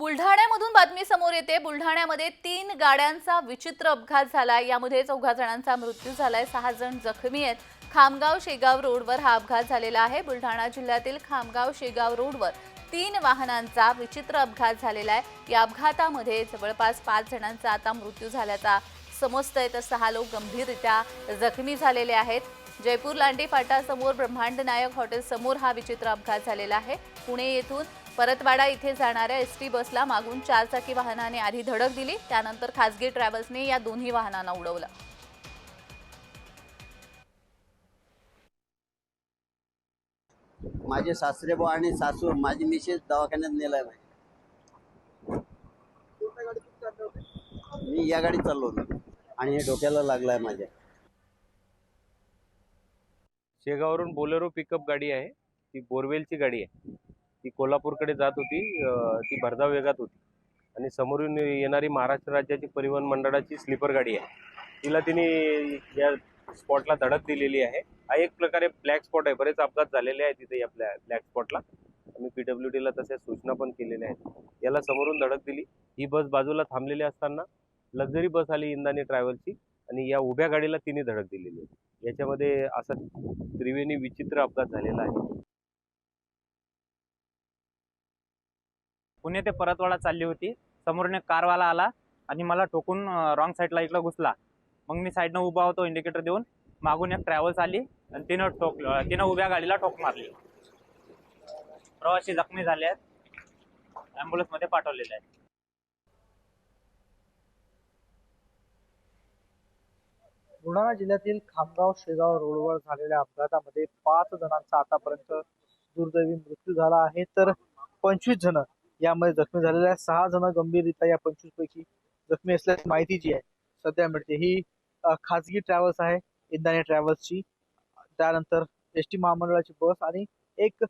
बुलढाण्यामधून बातमी समोर येते. बुलढाण्यामध्ये तीन गाड्यांचा विचित्र अपघात झालाय. यामध्ये चौघा जणांचा मृत्यू झालाय. सहा जण जखमी आहेत. खामगाव शेगाव रोडवर हा अपघात झालेला आहे. बुलढाणा जिल्ह्यातील खामगाव शेगाव रोडवर तीन वाहनांचा विचित्र अपघात झालेला आहे. या अपघातामध्ये जवळपास पाच जणांचा आता मृत्यू झाल्याचा समजतंय. तर सहा लोक गंभीररित्या जखमी झालेले आहेत. जयपूर लांडी फाटासमोर ब्रह्मांड नायक हॉटेल समोर हा विचित्र अपघात झालेला आहे. पुणे येथून परतवाडा इथे जाणाऱ्या एस टी बसला मागून चारचाकी वाहनाने आधी धडक दिली त्यानंतर खासगी ट्रॅव्हल्सने या दोन्ही वाहनांना उडवलं. माझे सासरे भाऊ आणि सासू माझी मिसेस दवाखान्यात नेलाय मी या गाडीत चाललो होतो आणि हे डोक्याला लागलाय माझ्या. शेगाववरून बोलेरो पिकअप गाडी आहे ती बोरवेलची गाडी आहे. ती कोल्हापूरकडे जात होती ती भरधाव वेगात होती. आणि समोरून येणारी महाराष्ट्र राज्याची परिवहन मंडळाची स्लीपर गाडी आहे. तिला तिने या स्पॉटला धडक दिलेली आहे. हा एक प्रकारे ब्लॅक स्पॉट आहे. बरेच अपघात झालेले आहेत तिथे या ब्लॅक स्पॉटला. आम्ही पीडब्ल्यू डीला तशा सूचना पण केलेल्या आहेत. याला समोरून धडक दिली. ही बस बाजूला थांबलेली असताना लक्झरी बस आली इंदानी ट्रॅव्हलची आणि या उभ्या गाडीला तिने धडक दिलेली आहे. याच्यामध्ये असा त्रिवेणी विचित्र अपघात झालेला आहे. पुणे ते परतवाडा चालली होती. समोरून एक कारवाला आला आणि मला ठोकून रॉंग साईडला इकडं घुसला. मग मी साईडनं उभा होतो इंडिकेटर देऊन. मागून एक ट्रॅव्हल्स आली आणि तिनं ठोक तिनं उभ्या गाडीला ठोक मारली. प्रवासी जखमी झाले आहेत. ॲम्ब्युलन्समध्ये पाठवलेले आहेत. बुलढाणा जिल्ह्यातील खामगाव शेगाव रोडवर झालेल्या अपघातामध्ये पाच जणांचा आतापर्यंत दुर्दैवी मृत्यू झाला आहे. तर पंचवीस जण यामध्ये जखमी झालेल्या सहा जण गंभीररित्या या पंचवीस पैकी जखमी असल्याची माहिती जी आहे सध्या मिळते. ही खाजगी ट्रॅव्हल्स आहे इंदाने ट्रॅव्हल्सची त्यानंतर एस टी महामंडळाची बस आणि एक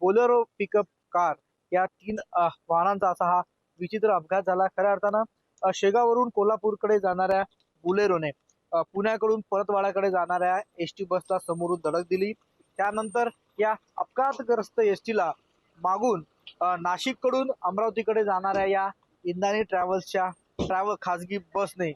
बोलेरो पिकअप कार या तीन वाहनांचा असा हा विचित्र अपघात झाला. खऱ्या अर्थानं शेगावरून कोल्हापूरकडे जाणाऱ्या बुलेरोने पुण्याकडून परतवाड्याकडे जाणाऱ्या एस टी बसला समोरून धडक दिली. त्यानंतर या अपघातग्रस्त एस टीला मागून नाशिककडून अमरावतीकडे जाणाऱ्या या इंदानी ट्रॅव्हल्सच्या ट्रॅव्हल खाजगी बसने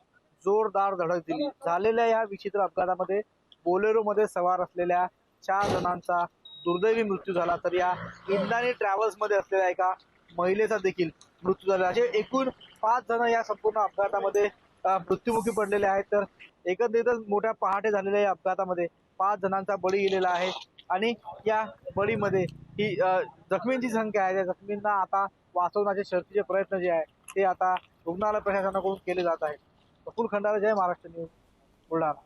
जोरदार धडक दिली. झालेल्या या विचित्र अपघातामध्ये बोलेरोमध्ये सवार असलेल्या चार जणांचा दुर्दैवी मृत्यू झाला. तर या इंदानी ट्रॅव्हल्समध्ये असलेल्या एका महिलेचा देखील मृत्यू झाला. असे एकूण पाच जण या संपूर्ण अपघातामध्ये मृत्युमुखी पडलेले आहेत. तर एकंदरीतच मोठ्या पहाटे झालेल्या या अपघातामध्ये पाच जणांचा बळी गेलेला आहे. आणि या बळीमध्ये ही जखमींची संख्या आहे. त्या जखमींना आता वाचवण्याचे शर्तीचे प्रयत्न जे आहे ते आता रुग्णालय प्रशासनाकडून केले जात आहेत. प्रफुल खंडाला जय महाराष्ट्र न्यूज बुलढाणा.